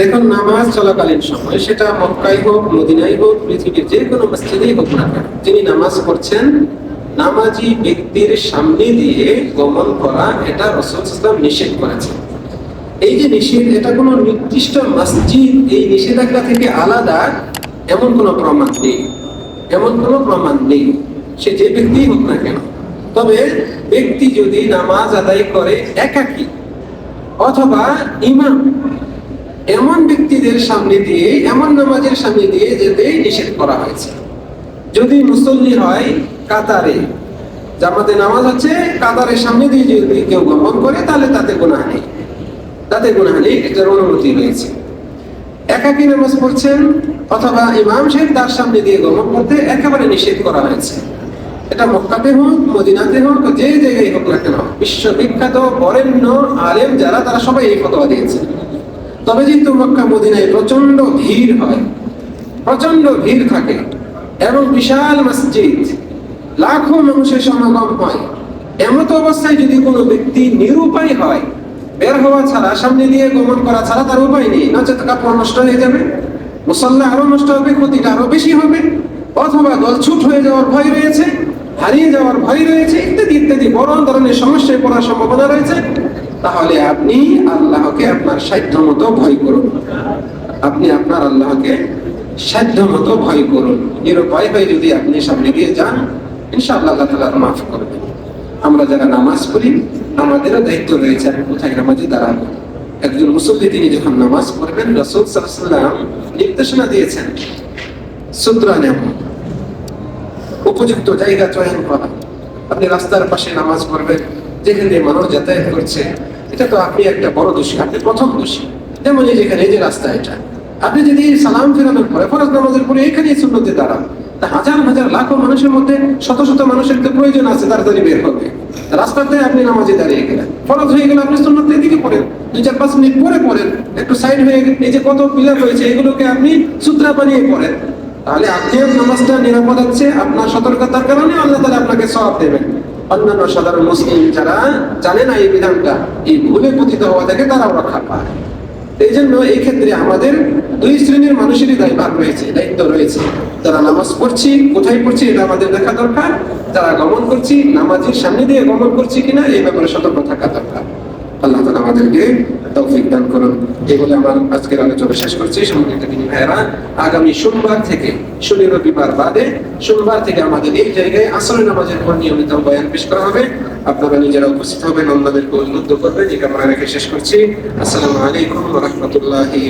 দেখুন, নামাজ চলাকালীন সময়, সেটা মক্কাই হোক, মদিনাই হোক, পৃথিবীর যে কোনো মসজিদেই হোক না যিনি নামাজ পড়ছেন, নামাজি ব্যক্তির সামনে দিয়ে গমন করা, এটা রসুল ইসলাম নিষেধ করেছেন। এই যে নিষেধ, এটা কোনো নির্দিষ্ট মসজিদ, এই নিষেধাজ্ঞা থেকে আলাদা এমন কোনো প্রমাণ নেই। এমন কোনো প্রমাণ নেই। সে যে ব্যক্তি হোক না কেন। তবে ব্যক্তি যদি নামাজ আদায় করে একাকী, অথবা ইমাম এমন ব্যক্তিদের সামনে দিয়ে, এমন নামাজের সামনে দিয়ে যেতে নিষেধ করা হয়েছে। যদি মুসল্লি হয় কাতারে, জামাতে নামাজ হচ্ছে কাতারের সামনে দিয়ে যদি কেউ গমন করে, তাহলে তাতে গুনাহ নেই। তাতে গুনাহ নেই, এটার অনুমতি রয়েছে। একাকী নামাজ পড়ছেন অথবা ইমাম সাহেব তার সামনে দিয়ে গমন করতে একেবারে নিষেধ করা হয়েছে। এটা মক্কাতে হোক, মদিনাতে হোক, যে জায়গায় হোক না কেন, বিশ্ববিখ্যাত বরেণ্য আলেম যারা, তারা সবাই এই ফতোয়া দিয়েছে। তবে যেহেতু মক্কা মদিনায় প্রচণ্ড ভিড় হয় প্রচণ্ড ভিড় থাকে এবং বিশাল মসজিদ, লাখো মানুষের সমাগম হয়। এমত অবস্থায় যদি কোনো ব্যক্তি নিরুপায় হয়, বের হওয়া ছাড়া, সামনে দিয়ে গমন করা ছাড়া তার উপায় নেই। নচেত কাপড় নষ্ট হয়ে যাবে, মুসল্লা আরও নষ্ট হবে, ক্ষতিটা আরও বেশি হবে, অথবা গলছুট হয়ে যাওয়ার ভয় রয়েছে, হারিয়ে যাওয়ার ভয় রয়েছে, ইত্যাদি ইত্যাদি, বড় ধরনের সমস্যায় পড়ার সম্ভাবনা রয়েছে। তাহলে আপনি আল্লাহকে আপনার সাধ্য মতো ভয় করুন। আপনি আপনার আল্লাহকে সাধ্য মতো ভয় করুন। নিরুপায় হয়ে যদি আপনি সামনে গিয়ে যান, ইনশাআল্লাহ আল্লাহ মাফ করবেন আমরা যারা নামাজ পড়ি, আমাদেরও দায়িত্ব রয়েছে আমি কোথায় নামাজে দাঁড়াবো একজন মুসল্লি তিনি যখন নামাজ পড়বেন, রসুল সাল্লাম নির্দেশনা দিয়েছেন সুদ্রা নেমন উপযুক্ত জায়গা চয়ন করা। আপনি রাস্তার পাশে নামাজ পড়বেন যেখানে মানুষ যাতায়াত করছে, এটা তো আপনি একটা বড় দোষী, আপনি প্রথম দোষী। যেমন এই যেখানে এই যে রাস্তা এটা। আপনি যদি সালাম ফেরানোর পরে, ফরজ নামাজের পরে এখানেই সুন্নতে দাঁড়ান হাজার হাজার লাখো মানুষের মধ্যে শত শত মানুষের তো প্রয়োজন আছে, তাড়াতাড়ি বের হবে। রাস্তাতে আপনি নামাজে দাঁড়িয়ে গেলেন। ফরজ হয়ে গেলে আপনি সুন্নতে এদিকে পড়েন। দুই চার পাঁচ মিনিট পরে পড়েন। একটু সাইড হয়ে এই যে কত পিলার রয়েছে, এগুলোকে আপনি সূত্রা বানিয়ে পড়েন। তাহলে আপনিও নামাজটা নিরাপদ হচ্ছে আপনার সতর্কতার কারণে আল্লাহ তালা আপনাকে সব দেবেন। অন্যান্য সাধারণ মুসলিম যারা জানে না এই বিধানটা, এই ভুলে পতিত হওয়া থেকে তারাও রক্ষা পায়। এই জন্য এই ক্ষেত্রে আমাদের দুই শ্রেণির মানুষেরই দায়িত্ব রয়েছে দায়িত্ব রয়েছে। যারা নামাজ পড়ছি, কোথায় পড়ছি, এটা আমাদের দেখা দরকার। যারা গমন করছি, নামাজের সামনে দিয়ে গমন করছি কিনা, এই ব্যাপারে সতর্ক থাকা দরকার। আল্লাহ তালা আমাদেরকে তৌফিক দান করুন। এই বলে আমার আজকের আলোচনা শেষ করছি সম্মানিত তিনি ভাইরা আগামী সোমবার থেকে, শনি, রবিবার বাদে, সোমবার থেকে আমাদের এই জায়গায় আসলে নামাজের পর নিয়মিত বয়ান পেশ করা হবে। আপনারা নিজেরা উপস্থিত হবেন, অন্যদেরকে উদ্বুদ্ধ করবেন, এই কামনা রেখে শেষ করছি। আসসালামু আলাইকুম রহমতুল্লাহি